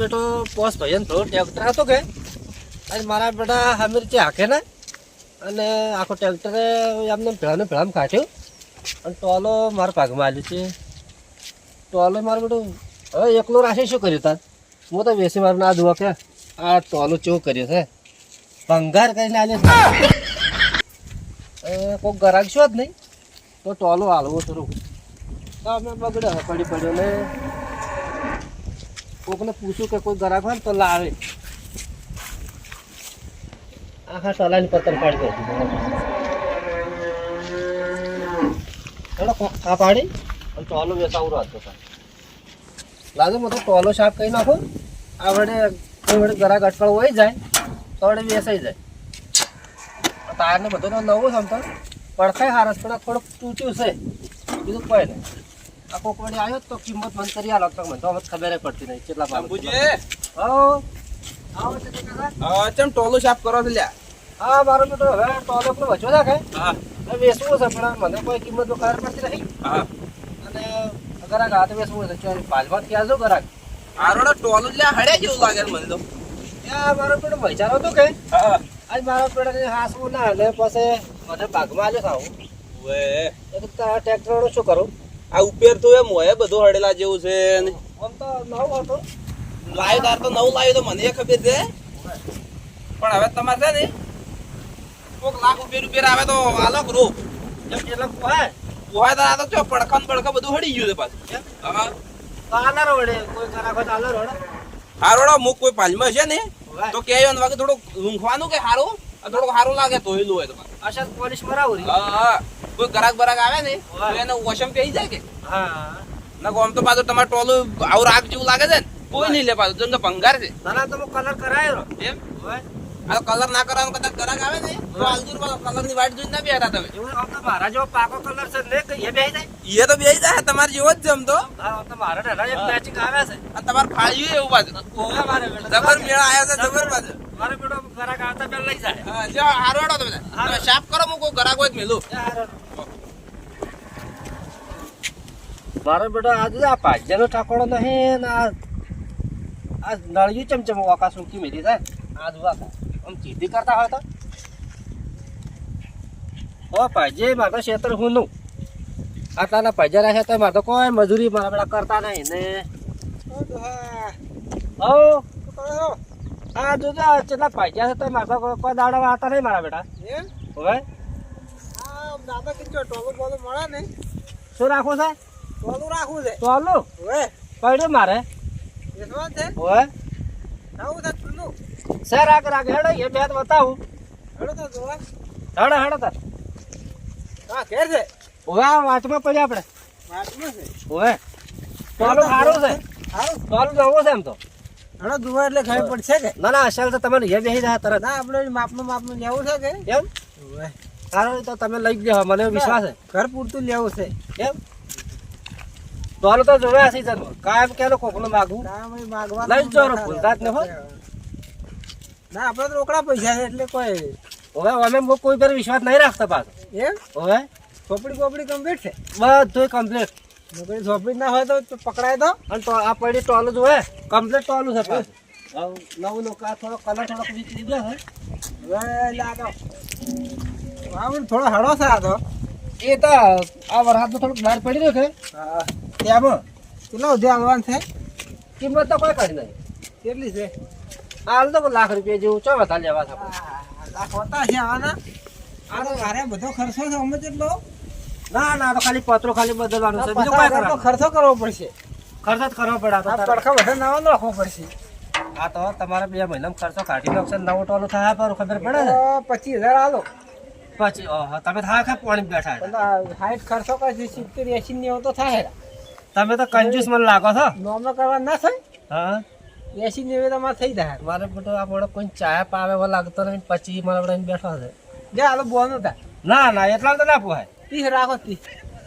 બેટો પોસ ભાઈ થોડો ટ્રેક્ટર હતો કે અને મારા બેટા હમીર છે હાકે ને. અને આખો ટ્રેક્ટરે એમને ભેળાને ભેળામાં કાઢ્યું. અને ટોલો મારા ભાગમાં આવ્યું છે. ટોલો મારું બેટું, હવે એકલો રાખી શું કર્યું તાર? હું તો બેસી મારું ના જુઓ કે, આ ટોલો ચેવું કર્યું છે? ભંગાર કરીને આલે કોઈ ગરાક છો જ નહીં. તો ટોલો હાલવો થોડું તો અમે બગડે પડી પડ્યો ને. કોકને પૂછ્યું કે કોઈ ગ્રાહક હોય ને તો લાવે. આખા ટોલાની પતન પાડી દે. આ પાડી. અને ટોલો વેચાવું હતો લાજો મતલબ ટોલો સાફ કરી નાખો. આ વડે કોઈ વડે ગ્રાહક અટકળ હોય જાય, તો વડે વેચાઈ જાય. તારને બધો તો નવું આમ પડખાય હારસ પણ થોડુંક તૂટ્યું છે. બીજું કોઈ નહીં. આ કોકવાડી આવ્યો તો કિંમત મને કરી આલો તો મને. તો હવે ખબર પડતી નહીં કેટલા ભાવ બુજે આવો આવો છે. હા ચમ ટોલો સાફ કરો છો લ્યા? હા મારો બેટો હવે ટોલો પર વચો રાખે. હા. વેચવું છે પણ મને કોઈ કિંમત ખબર પડતી નહીં હા. અને ગરાક હાથ વેચવું છે ચાલ પાલમાં ક્યાં જો ગરાક આરોડા ટોલું લ્યા હડ્યા જેવું લાગે મને તો. ત્યાં મારો પેલો વિચારો તો કે. હા. આજ મારો પેલો હાસવું ના અને પછી મને ભાગમાં આવ્યો ખાવું વે એક ટ્રેક્ટરનું શું કરું? આ ઉપેર તો એમ હોય બધું હડેલા જેવું છે લાયો તાર તો નવું લાયો તો મને ખબર છે. પણ હવે તમારે છે ને કોક લાખ ઉપેર ઉપેર આવે તો આલો રો એમ કેટલા પોહાય. પોહાય તાર આ તો ચો પડખા પડખા બધું હડી ગયું છે પાછું. હા. તો વડે કોઈ ગરાક હોય વડે હારોડો મુક કોઈ પાંચમાં છે ને તો કે વાગે થોડુંક ઊંઘવાનું કે હારું થોડું હારું લાગે તો હેલું હોય તો પાછું. અસર પોલીસ મરાવું હા હા. કોઈ ગરાક બરાક આવે ને તો એને વોશમ પેઈ જાય કે? હા. ના આમ તો પાછું તમારે ટોલું આવું રાગ જેવું લાગે છે ને કોઈ નહીં લે પાછું જેમ કે ભંગાર છે. ના તમે કલર કરાયો. એમ? આ કલર ના કરવાનો કદાચ ગરાક આવે ને તો હાલતું કલરની વાટ જોઈને ના બેઠા તમે. એવું આમ તો મારા જેવો પાકો કલર છે ને એ બેહી જાય? એ તો બે જાય તમારે જેવો જ આમ તો. હા તો મારા એક મેચિંગ આવે છે. આ તમારે ફાળ્યું એવું પાછું. જબર મેળા આવ્યા છે જબર પાછું. મારે બેટો ઘરાક આવતા પહેલા લઈ જાય. હા જો હારો હાડો તમે તમે સાફ કરો હું કોઈ ગરાક હોય તો મેલું. મારો બેટો આજે આ ભાજ્યાનો ઠાકોડો નહીં ને આ આ નળિયું ચમચમ વાકા સૂકી મેલી થાય આ જ વાકા. આમ ચીધી કરતા હોય તો? ઓ ભાજે મારે ક્ષેત્ર હું નું આટલાના ભાજ્યા રાખ્યા તો મારે તો કોઈ મજૂરી મારા બેટા કરતા નહીં ને. ઓ આ જો આ કેટલા પૈસા છે તો મારે કોઈ- દાડા આવતા નહીં મારા બેટા. હવે શું રાખવું છે? રાખવું છે. ચાલો હવે પડ્યું મારે. હવે આવું છે ઠંડુ સર રાખ રાખ હેડો એ બે બતાવું. હેડો તો જોવા. હેડો હેડો તાર. હા ઘેર છે. હવે આ વાંચમાં પડ્યા આપણે. વાતમાં છે. હવે ટોલું સારું છે. સારું ટોલું જવું છે એમ તો. હેડો દુવા એટલે ખબર પડશે કે? ના ના અસલ તો તમે એ બેસી જાય તરત. ના આપણે માપનું માપનું લેવું છે કે? એમ? સારું તો તમે લઈ જાઓ મને વિશ્વાસ છે. ઘર પૂરતું લેવું છે. એમ? ટોલું તો જોવે આસી સિઝનમાં કાયમ કેલો કોકનો ના ભાઈ માગવા લઈ જ ભૂલતા જ ન હો. ના આપણે તો રોકડા પૈસા છે એટલે કોઈ હવે અમે કોઈ પર વિશ્વાસ નહીં રાખતા પાછો. એમ? હવે ચોપડી કોપડી કમ્પ્લીટ છે? બધું કમ્પ્લીટ નોકરી ઝોપડી ના હોય તો પકડાય તો. અને તો આ પડી ટોલું જોવે કમ્પ્લીટ ટોલું છે પાછું. હવે નવું નવું કા થોડો કલર થોડોક વીકળી ગયો છે. હવે લાગો પણ થોડો હળો છે આ તો. એ તો આ વરસાદ થોડુંક બહાર પડી રહ્યો છે. ત્યાં કેટલો જે આવવાનું છે? કિંમત તો કોઈ કાઢી નહીં. કેટલી છે? હાલ તો લાખ રૂપિયા જેવું ચો વધારે લેવા છે. લાખ હોતા છે આના. આ તો મારે બધો ખર્ચો છે અમે જેટલો. ના ના આ તો ખાલી પત્રો ખાલી બદલવાનો છે. બીજું કોઈ કરવાનું? ખર્ચો કરવો પડશે. ખર્ચો જ કરવો પડે આ તો તડકા બધા નવા રાખવો પડશે. આ તો તમારે બે મહિનામાં ખર્ચો કાઢી નાખશે નવો ટોલો થાય પર ખબર પડે ને? પચીસ હજાર આલો. પછી તમે થાય ખા પાણી બેઠા હાઈટ ખર્ચો કરશે સિત્તેર એસી નેવું તો થાય. તમે તો કંજૂસ મને લાગો છો. નોમનો કરવા ના થાય. હા? એસી તો તમારે થઈ જાય. મારે બધું આ મોડો કોઈ ચા પાવે એવો લાગતો નહીં પછી મારા બેઠો છે. જે હાલો બોનો થાય ના ના એટલા તો ના પોહાય. ત્રીસ રાખો તી.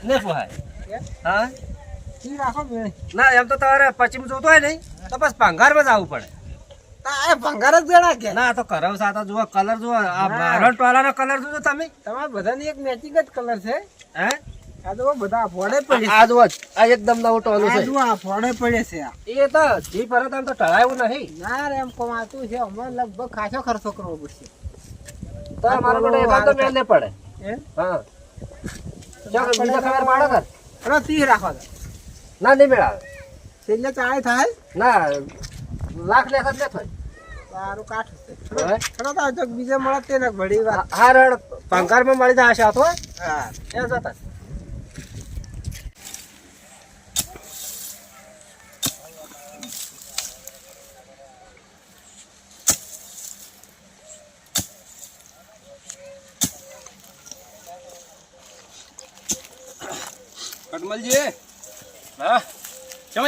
ને પોહાય હા? તી રાખો ના એમ તો તમારે પશ્ચિમ જોતો હોય નહીં તો બસ ભંગારમાં જ આવવું પડે. આ ભંગાર જ ગણા કે. ના આ તો કરવ સાથે જુઓ કલર જુઓ આ મારો ટોલાનો કલર જોજો તમે. તમારા બધાની એક મેચિંગ જ કલર છે. હે? આ તો બધા ફોડે પડે આ જુઓ આ એકદમ નવું ટોલું આ જુઓ, આ ફોડે પડે છે આ. એ તો જી પરત આમ તો ટળાયું નહીં. ના રે એમ કમાતું છે? અમારે લગભગ ખાસો ખર્ચો કરવો પડશે. તો એકાદ પડે. એમ? હા. બીજા ખબર પાડો કર અરે ત્રીસ રાખો. ના નહીં મેળાવે. છેલ્લે ચાળીસ થાય? ના લાખ લેખ જ લેતો સારું કાઠ. ચલો તો બીજે મળે તેને ઘડી વાર. પંકારમાં મળી જશે આશા તો હા. એ જતા કટમલજી હા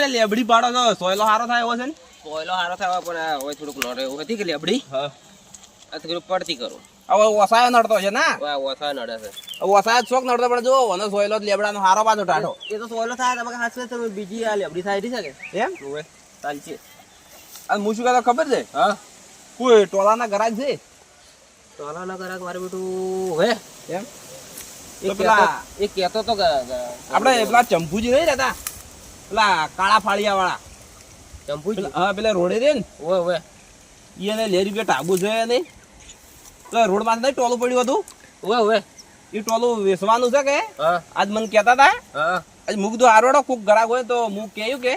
કેમ લેબડી પાડો તો સોયલો હારો થાય એવો છે ને? કોયલો હારો થાય પણ હવે થોડુંક નડે. એવું હતી કે લેબડી? હા. આ થોડું પડતી કરું. હવે ઓસાયો નડતો છે ના? ઓસાયો નડે છે. ઓસાય શોખ નડતો પણ જો ઓનો સોયલો લેબડાનો હારો પાછો ટાઢો. એ તો સોયલો થાય તમારે હાથે તમે બીજી આ લેબડી થાય શકે એમ? ચાલશે. અને હું શું કહેતો ખબર છે? હા. કોઈ ટોલાના ગરાક છે? ટોલાના ગરાક મારે બેટું હે એમ? એ પેલા- એ કહેતો તો આપણે પેલા ચંપુજી નહીં રહેતા? પેલા કાળા ફાળિયા વાળા હા પેલા રોડે રે ને. ઓય ઓય. એને લેરી રૂપિયા ટાબુ છે નહીં તો રોડમાં ટોલું પડ્યું હતું? ઓય ઓય. એ ટોલું વેચવાનું છે કે? આજ મને કહેતા હતા. આજ મુક દો આરોડો કોક ગરાક હોય તો મુક કેયું કે?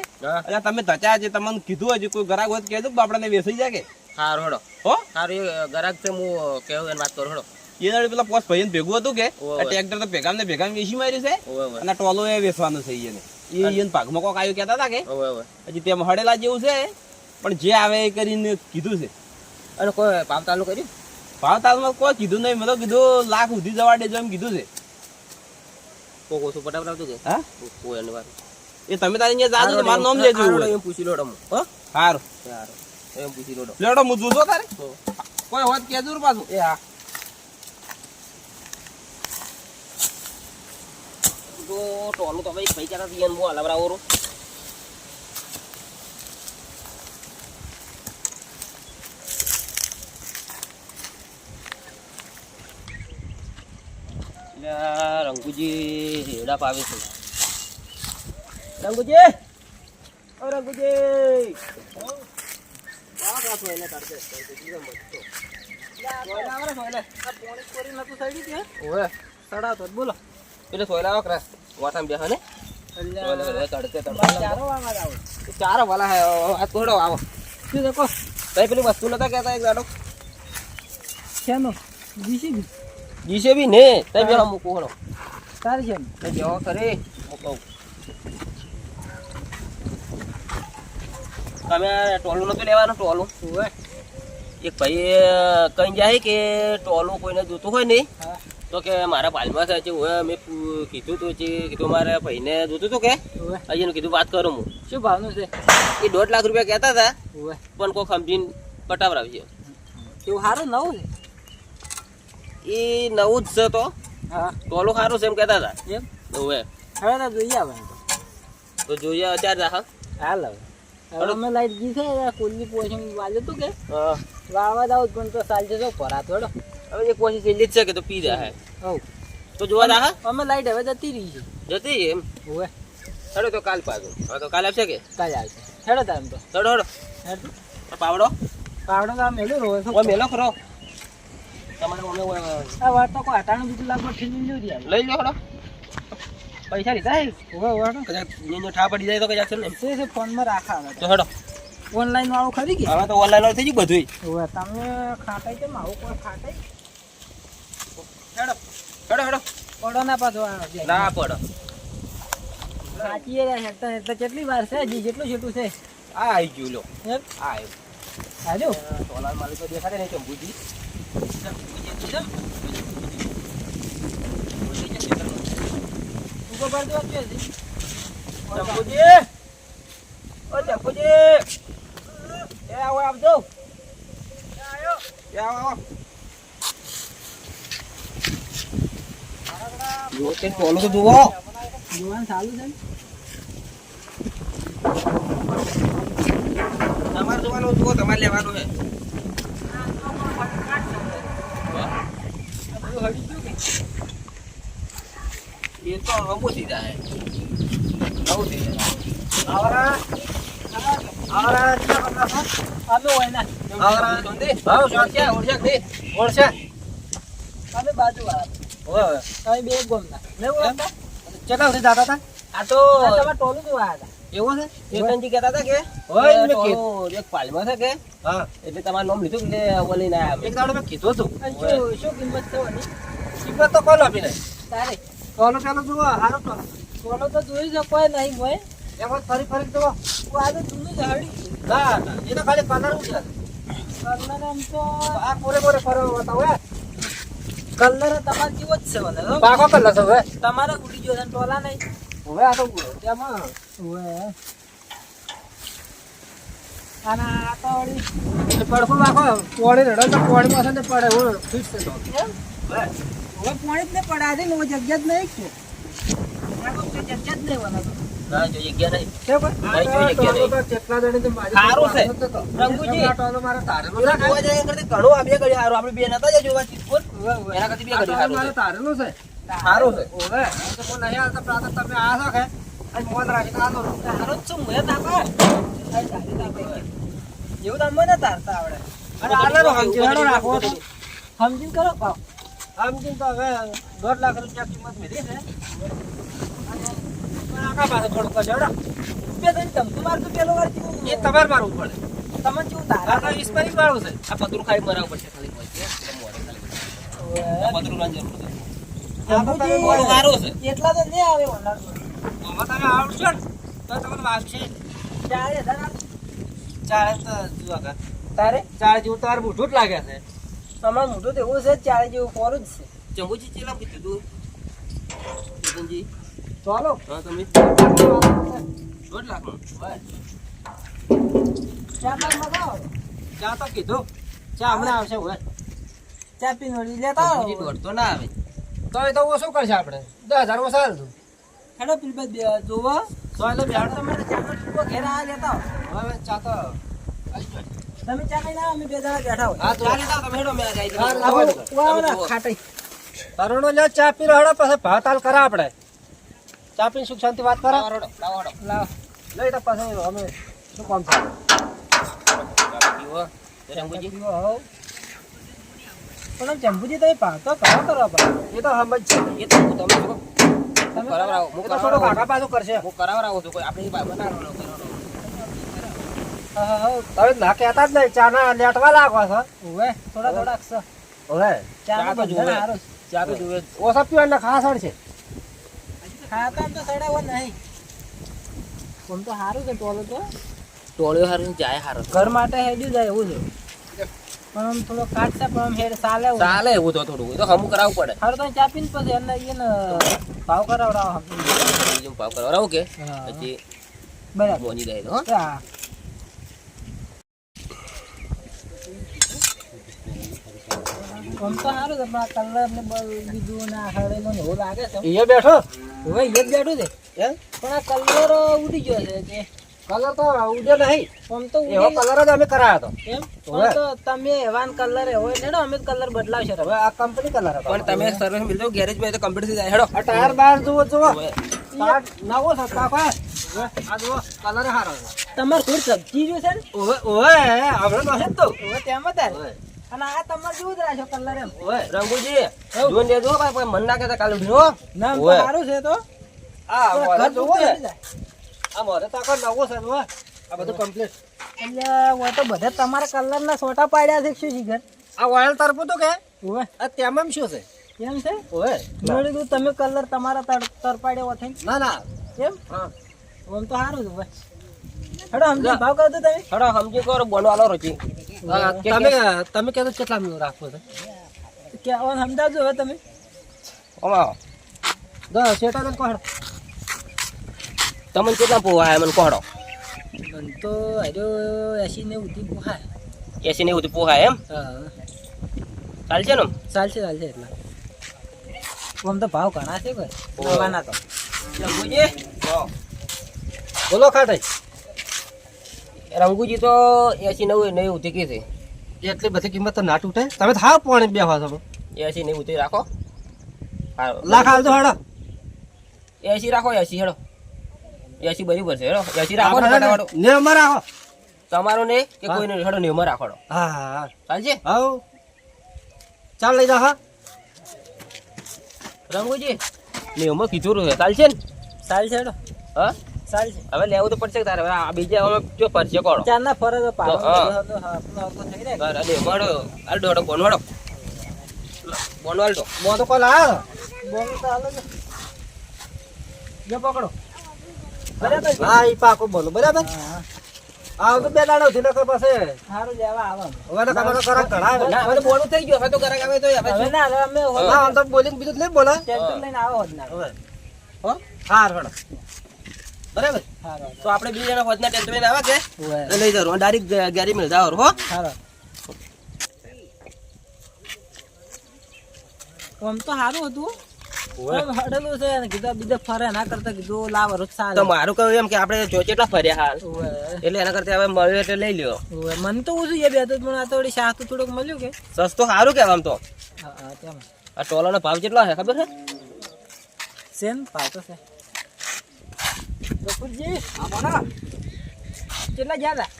અલ્યા તમે તચા છે તમને કીધું હજી કોઈ ગરાક હોય તો કહેજો આપણને વેચાઈ જાય કે? હારોડો હેડો હો? હાર એ ગરાક છે હું કેવું એને વાત કરું હોડો એ દાડે પેલા પોસ ભાઈ ભેગું હતું કે. ટ્રેક્ટર તો ભેગા ને ભેગા વેચી માર્યું છે. અને ટોલો એ વેચવાનું છે એને. એ એને ભાગમાં કોક આવ્યું કહેતા હતા કે હજી તેમ હડેલા જેવું છે પણ જે આવે એ કરીને કીધું છે. અને કોઈ પાવતાલનું કર્યું? ભાવતાલમાં કોઈ કીધું નહીં મતલબ કીધું લાખ સુધી જવા દેજો એમ કીધું છે. કોઈ ઓછું પટાવડાવતું કે? હા? કોઈ એની વાત. એ તમે તારી અહીંયા જાજો મારું નામ લેજો હારું, એમ પૂછી લોડો હું? હો સારું એમ પૂછી લોડો લેડો હું જોજો તારે. કોઈ હોત કહેજો પાછું. એ હા. તો ટોલું તો ભાઈ ભાઈ ક્યાં એને હું હલાવરાવો એટલે આ રંગુજી હેડા પાવે છે રંગુજી ઓ રંગુજી બોલો પેલે સોયલા આવો ક્રાસ વાટામાં ને ચારો વાલા હે આ કોડો આવો. શું દેખો તઈ પેલી વસ્તુ નતા કહેતા એક ગાડો શેનો? જીસીબી જીસે બી ને તઈ બેહો મૂકો હળો તાર છે તઈ બેહો કરે મૂકો તમે ટોલું નતું લેવાનું? ટોલું? એક ભાઈ કઈ જાય કે ટોલું કોઈને જોતું હોય નહીં? હા. તો કે મારા પાલમાં છે હું મેં કીધું તું જે કીધું મારે ભાઈને જોતું હતું કે? હજી કીધું વાત કરું હું. શું ભાવનું છે? એ દોઢ લાખ રૂપિયા કહેતા હતા પણ કોઈ સમજીને પટાવરાવી છે એવું સારું નવું છે? એ નવું જ છે તો. હા. ટોલું સારું છે એમ કહેતા હતા. એમ? હવે હવે તો જોઈએ આવે તો. જોઈએ અત્યારે રાખા હાલ હવે. અમે લાઈટ જી છે કુલની પોછી વાજે તું કે? હા. વાવા જાવ પણ તો સાલ જશો પરા થોડો હવે એક કોશિશ એટલી જ છે કે તો પી રહ્યા હવ. તો જોવા રાખા અમે લાઈટ હવે જતી રહી છે. જતી એમ? ઓવે ચડો તો કાલ પાછો. હવે તો કાલે આવશે કે? કાલે આવશે. હેડો એમ તો. હેડો હેડો. હેડો. પાવડો? પાવડો તો મેલો રહો ઓ મેલો ખરો. તમારે ઓમે આ વાત તો કોઈ અટાણું બીજું લાગવા ઠીક લીધું યાર લઈ લો ખરો પૈસા લીધા હે ઓવે ઓવે કદાચ નીનો ઠા પડી જાય તો કદાચ છે ને તે છે ફોનમાં રાખા હવે તો. હેડો. ઓનલાઈન વાળું ખરી કે? હવે તો ઓનલાઈન થઈ ગયું બધું ઓવે તમે ખાટાઈ કેમ આવું કોઈ હેડો હેડો હેડો. પડો ના પાછો ના પડો. સાચી એ હેડતા હેડતા કેટલી વાર છે હજી? જેટલું છેટું છે. આ આવી ગયું લો. આ આવ્યું હાજો? સોલાર માલિક તો દેખાડે નહીં ચંબુજી ઊભો કરી દો છે ચંપુજી. ઓ ચંપુજી. એ આવો આવજો. એ આવો આવો. જો તે ટોલું તો જુઓ. જોવાનું ચાલુ છે તમારે જોવાનું જુઓ તમારે લેવાનું છે? એ તો રંબો થઈ જાય. આવું થઈ જાય. આવરા આવરા આવરા? ઓળશે. બાજુ વાળા. ઓય તમે બે ગોમના ને. ઓળખતા સુધી જાતા હતા? આ તો તમારે ટોલું જોવા હતા. એવું છે? ચેતનજી કહેતા હતા કે હોય મેં કીધું એક પાલમાં છે કે હા. એટલે તમારું નામ લીધું એટલે ઓલી ના એક દાડો મેં કીધું હતું. શું શું કિંમત થવાની? કિંમત તો કોઈ આપી નહીં તારે. ટોલો ચાલો જુઓ હારો ટોલો. ટોલો તો જોઈ કોઈ નહીં હોય. એમાં ફરી ફરી જુઓ. હું આ તો જૂનું જ હળી ના ના એ તો ખાલી કલર ઉડ્યા કલર આમ તો આ પૂરે પૂરે ફરો બતાવો હે કલર તમારે જેવો જ છે મને પાકો કલર છે હવે. તમારે ઉડી ગયો છે ને ટોલા નહીં. હવે આ તો તેમાં ઓય અને આ તો વળી રડો તો પોણીમાં છે ને પડે હું ફિક્સ છે તો. હવે પાણી જ નહીં પડે આજે ને જગ્યા જ નહીં છે. જગ્યા જ નહીં બનાવતો. ના તમે. એવું તો અમને તારતા આવડે. સમજીને કરો સમજીને તો હવે દોઢ લાખ રૂપિયા કિંમત મેલી છે. આખા પાસે થોડુંક કચેડો. બે ત્રણ ચમચું મારતું પેલો વાર? એ તમારે મારવું પડે. તમને જેવું તારા તો ઈસ્પરી વાળું છે. આ પતરું ખાઈ મરાવવું પડશે ખાલી કોઈ. છે. પતરું ના જરૂર છે. એટલા તો નહીં આવે વનાર તમે ને તો તમને વાગશે ચારે. ચાળે તો જુઓ તારે? ચાળે જેવું તમારે મોઢું જ લાગે છે. તમારું મોઢું તો એવું છે ચારે જેવું કોરું જ છે. ચંબુજી ચેલા કીધું તું ચાલો હા તમે દોઢ લાખનું ચા પાક મગાવો ચા તો કીધું. ચા હમણાં આવશે હવે. ચા પીને વળી લેતા. ચંબુજી દોઢ તો ના આવે. તો એ તો ઓછું કરશે આપણે. દસ હજાર ઓછા હતું હેડો પેલી બે- જોવો. તો એટલે બેહાડો તમે ચાનો ઘેર આ લેતા હવે ચા તો તમે ચા કઈ ના અમે બે જણા બેઠા હોય. હા તો. ચાલી તમે હેડો મેં. ખાટાઈ. તરુણો લે ચા પી રહ્યો પછી ભાતાલ કરા આપણે. ચા પીને સુખ શાંતિ વાત કરો. લાવો. લઈ તો પછી અમે શું કામ છે. પણ જંબુજી તમે પાછો કરો કરો એ તો સમજ છે. એ તો તમે તમે કરાવરાવો હું તો કરાવરાવો આગા પાછું કરશે. હું કરાવરાવું છું કોઈ આપણે હા. તમે ના કહેતા જ નહીં ચા ના લેટવા લાગો છો. થોડા થોડા. હવે ચા તો જુએ. ચા તો જુએ ઓછા પીવાના ખાસ છે. ખાતા તો સડાવો નહીં. આમ તો સારું છે ટોળો તો. ટોળ્યો હારું ને ચાય હારું. ઘર માટે હેડ્યું જાય એવું છે. પણ આમ થોડો કાટ છે પણ આમ હેડ ચાલે એવું. ચાલે એવું તો થોડું એ તો હમું કરાવવું પડે. સારું તમે ચા પીને પછી એને એને ભાવ કરાવડાવો. ભાવ કરાવરાવું કે? પછી બરાબર. મોની દે તો હો. આમ તો સારું છે પણ આ કલર ને બીજું ને હળેલો ને એવું લાગે છે. એ બેઠો? હવે એ જ બેઠું છે. પણ આ કલર ઉડી ગયો છે કલર તો ઉડ્યો નહીં. આમ તો એવો કલર જ અમે કરાયો હતો. એમ. તો તમે એવાન કલર એવો ને અમે કલર બદલાવશે હવે આ કંપની કલર હતો. પણ તમે સર્વિસ મિલ ગેરેજમાં તો કમ્પ્લીટ થઈ જાય. હેડો. આ ટાયર બાર જુઓ જુઓ. નવો પાકો હે. આ જુઓ કલર સારો તમાર થોડી સબ્જી જો છે ને ઓવે ઓવે આપણે તો તેમાં તાર ઓવે અને આ તમાર જેવું જ રાખો કલર એમ. રંગુજી જોઈને દેજો ભાઈ કોઈ મન ના કહેતા કાલે ઉઠીને હો. નામ તો ઓવે. સારું છે તો. આ મોરે ઘર ને. આ મોરે તો આખો નવો છે આ બધું કમ્પ્લીટ એટલે તો બધા તમારા કલર ના સોટા પાડ્યા છે શું જીગર? આ વાયલ તરફ તો કે? ઓવે આ તેમાં શું છે? એમ છે? ઓવે મેં કીધું તમે કલર તમારા તર તરપાડ્યા થઈને. ના ના. એમ? હા. ઓમ તો સારું છે ભાઈ હેડો સમજી ભાવ કરતો તમે. હડો સમજી કરો બોનવાલો રોજી. તમે તમે કીધું કેટલા મિનિટ રાખો છે? કે હવે સમજાવજો હવે તમે. ઓમાં. શેટા તમને કેટલા પોહાય મને કોહડો મને તો હજો એસી નેવું ઉધી પોહાય એસી ને એવું પોહાય એમ? ચાલશે ને ચાલશે ચાલશે એટલા. આમ તો ભાવ ઘણા છે કોઈ લેવાના તો. બોલો. ખાટાઈ રંગુજી તો એસી નેવું નહીં ઉતી કી છે. એટલી બધી કિંમત તો ના તૂટે તમે હાવ પાણી બે છો. એસી નહીં ઉતી રાખો. લાખ હાલ તો હાડો. એસી રાખો એસી હેડો. એસી બરાબર છે હેડો. એસી રાખો ને. ને અમારા આવો તમારો ને કે હા. કોઈને હેડો નેવમાં રાખો હેડો. હા હા હા. ચાલશે હાઉ. ચાલ લઈ જા હા. રંગુજી નેવમાં કીધું રહ્યું ચાલશે ને? ચાલશે હેડો. હા? છે. હવે લેવું તો પડશે તારે. હવે આ બીજા હવે જો પરચે કોણ. ચાર ના ફરજ પાડો થઈ જાય. અરે ડોડો બોન હેડો બોન હાલ દો. તો કોલ આ બોન તો હાલો જો. પકડો. બરાબર? હા ઈ પાકો બોલો. બરાબર? આવ તો બે દાડો થી નકર પાસે. સારું લેવા આવો હવે તો કમરો કરા કઢાવે ના હવે તો થઈ ગયું. હવે તો ઘરે આવે તો હવે ના હવે અમે હા આમ તો બોલીને બીજું નહીં બોલા. ટેન્શન લઈને આવો જ ના. હવે. હો? હાર હડો બરાબર? તો આપણે બે જણા હોજના ટેન્ટ લઈને આવે કે? લઈ જરો ડાયરેક્ટ ગેરી મિલ જાવ હો. આમ તો સારું હતું. આમ હડેલું છે અને કીધું આ બીજે ફરે ના કરતા કીધું લાવ રોજ મારું કહ્યું એમ કે આપણે જો કેટલા ફર્યા હાલ. એટલે એના કરતા મળ્યું એટલે લઈ લ્યો. ઓવે. તો ઓછું બે પણ આ તો તો થોડુંક મળ્યું કે? સસ્તો સારું કેવા આમ તો. આ ટોલાનો ભાવ કેટલો છે ખબર છે? સેમ પાતો છે. ગફુરજી આમાં કેટલા જ્યાં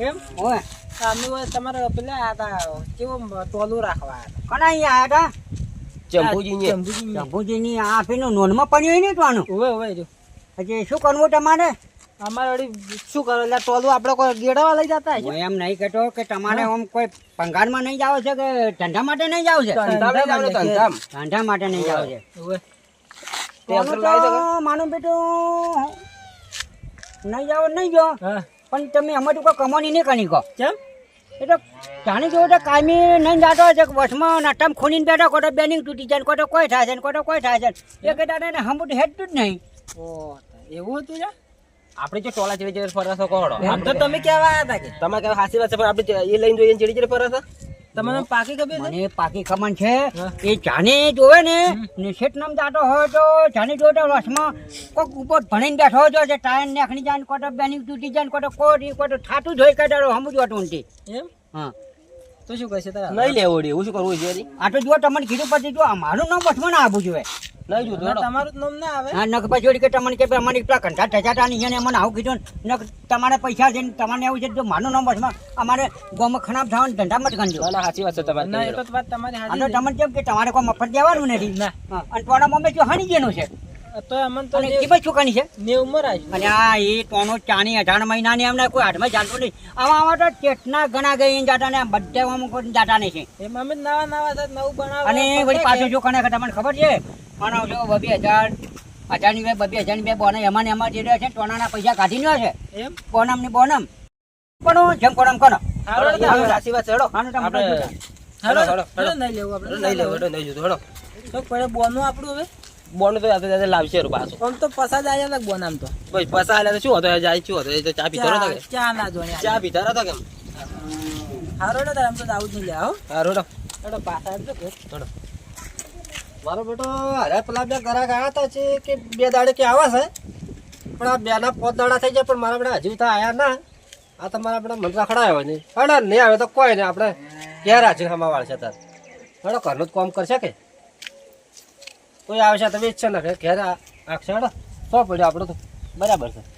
એમ હોય અમે તમારે પેલા આ તા કેવો ટોલું રાખવા કના અહીંયા આયા ચંપુજી ને ચંબુજી આ પેલું નોંધમાં પડ્યું નહીં તો જો. હજી શું કરવું તમારે? અમારે શું કરો? એટલે ટોલું આપણે કોઈ ગેડાવા લઈ જતા હું એમ નહીં કહેતો કે તમારે આમ કોઈ પંગારમાં નહીં જાવ છે કે ધંધા માટે નહીં જાવ છે? ધંધા માટે નહીં જાવ છે? તો માનું બેટું નહીં જાવ નહીં જો હા. પણ તમે અમારી કોઈ કમાણી નહીં કરી કહો કેમ? એટલે જાણી જોવો તો કાયમી નહીં જાતો છે કે નાટામ નટમ ખૂણીને બેઠો કોટો બેનિંગ તૂટી જાય ને કોટો કોઈ થાય છે ને કોટો કોઈ થાય છે એ કહેતા દાદા હમું હેડતું જ નહીં. ઓ એવું હતું ને આપણે જો ટોલા જેવી જેવી ફરે છો આમ તો તમે કેવા આવ્યા હતા કે. તમારે કહેવાય હાસી વાત છે પણ આપણે એ લઈને જોઈએ ચડી ચડી ફરે છે? તમને પાકી ખબર મને પાકી ખબર છે. એ જાને જોવે ને નિશેટ નામ જાતો હોય તો જાને જોતો તો વસમાં કોક ઉપર ભણીને બેઠો હોય છે ટાયર નાખણી જાય ને કોટો બેની તૂટી જાય ને કોટો કોટ કોટો થાતું ધોઈ કાઢે હમું નથી એમ? હા. તો શું કહેશે તારા નહીં લેવું હું શું કરવું છે આ તો જો તમને કીધું પછી જો મારું નામ વસમાં ના આવવું જોઈએ નહીં જોતું તમારું નામ ના આવે. હા નખ પછી કે તમને કે અમારી પેલા કંઠા ઠચાટા નહીં અને મને આવું કીધું નખ તમારે પૈસા છે ને તમારે એવું છે જો મારું નામ વસમાં અમારે ગોમાં ખરાબ થવાનું ધંધા મત ગણજો ના સાચી વાત છે તમારી ના એ તો વાત તમારી હાજી તમને કેમ કે તમારે કોઈ મફત દેવાનું નથી? અને તમારા મમ્મી જો હણી ગયેલું છે. તો અમને તો અને કિંમત શું છે? ને ઉંમર આવી અને આ એ ટોનો ચાની અઢાર મહિનાની એમને કોઈ હાથમાં ચાલતું નહીં. આમાં આમાં તો ચેટના ઘણા ગઈ જાતા ને બધા આમ કોઈ જાતા નહીં છે. એમ અમે નવા નવા છે નવું બનાવે અને વળી પાછું શું કને તમને ખબર છે? આનો જો બબી હજાર હજારની બે બબી હજારની બે બોનમ એમાં ને એમાં જે રહ્યા છે ટોનાના પૈસા કાઢી લ્યો છે. એમ? બોનમ. ની બોનમ પણ જેમ સાચી વાત આપણે. હાલો હાલો. નહીં લેવું આપણે નહીં લેવું નહીં જોતું. તો પડે બોનું આપણું હવે? બોનું તો જાતે જાતે લાવશે હેડો પાછું. આમ તો પસાદ આવ્યા હતા બોન આમ તો. ભાઈ પસા આલ્યા તો શું હતો? જાય શું હતો? એ તો ચા પીધો હતો કે? ચા ના જો ચા પીધા હતો કેમ હારો તારે આમ તો આવું જ નહીં હો. હારું થોડો પાસા કે. થોડો મારો બેટો અરે પેલા બે ગ્રાહક આવ્યા હતા છે કે બે દાડે કે આવા છે. પણ આ બે ના પોત દાડા થઈ જાય પણ મારા બેટા હજુ તો આયા ના. આ તો મારા બેટા મન રખડાયો નહીં. હડા નહીં આવે તો કોઈ નહીં. આપણે ઘેર હાજર હમા વાળશે તાર. હડો ઘરનું જ કામ કરશે કે? કોઈ આવશે તો વેચશે ને ઘેર આ- ક્ષણ સો પડ્યો આપણો તો. બરાબર છે.